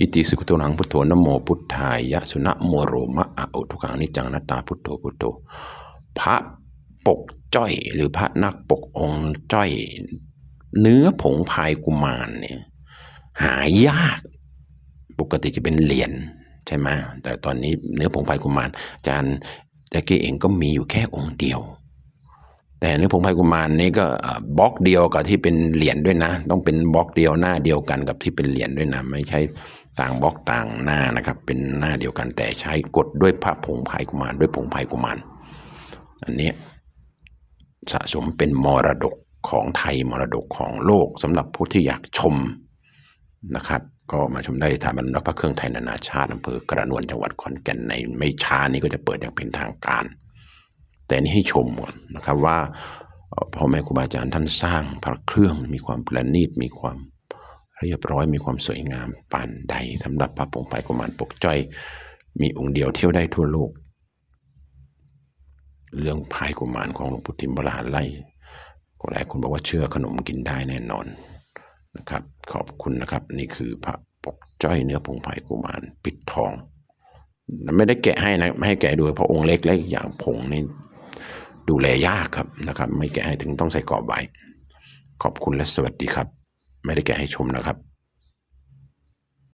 อิติสุขตหนังพุทโธนะโมพุทธายะสุนะโมโรมะอะอุทุกังนิจจังนัตตาพุทโธพุทโธพระปกจ้อยหรือพระนักปกองค์จ้อย เนื้อผงพายกุมารเนี่ย หายากปกติจะเป็นเหรียญใช่ไหมแต่ตอนนี้เนื้อผงพายกุมารอาจารย์แจ็กกี้เองก็มีอยู่แค่องค์เดียว แต่เนื้อผงพกุมารนี่ก็บล็อกเดียวกับที่เป็นเหรียญด้วยนะ ต้องเป็นบล็อกเดียวหน้าเดียวกันกับที่เป็นเหรียญด้วยนะ ไม่ใช่ต่างบล็อกต่างหน้านะครับ เป็นหน้าเดียวกันแต่ใช้กดด้วยพระผงไพกุมารด้วยผงไพกุมาร อันนี้สะสมเป็นมรดกของไทยมรดกของโลกสำหรับผู้ที่อยากชมนะครับ ก็มาชมได้สถาบันรักพระเครื่องไทยนานาชาติอำเภอกระนวนจังหวัดขอนแก่นในไม่ช้านี้ก็จะเปิดอย่างเป็นทางการ แต่นี่ให้ชมก่อนนะครับว่าพ่อแม่ครูบาอาจารย์ท่านสร้างพระเครื่องมีความประณีตมีความเรียบร้อยมีความสวยงามปานใดสำหรับพระผงไผ่กุมารปกจ้อย มีองค์เดียวเที่ยวได้ทั่วโลก เรื่องพายกุมารของหลวงปู่ทิมบราไล่หลายคนบอกว่าเชื่อขนมกินได้แน่นอนนะครับ ขอบคุณนะครับ นี่คือพระปกจ้อยเนื้อผงพายกุมารปิดทอง ไม่ได้แกะให้นะไม่ให้แกะดูเพราะองค์เล็กและอีกอย่างผงนี่ ดูแลยากครับนะครับ ไม่แกะให้ถึงต้องใส่กรอบไว้ ขอบคุณและสวัสดีครับ ไม่ได้แกะให้ชมนะครับ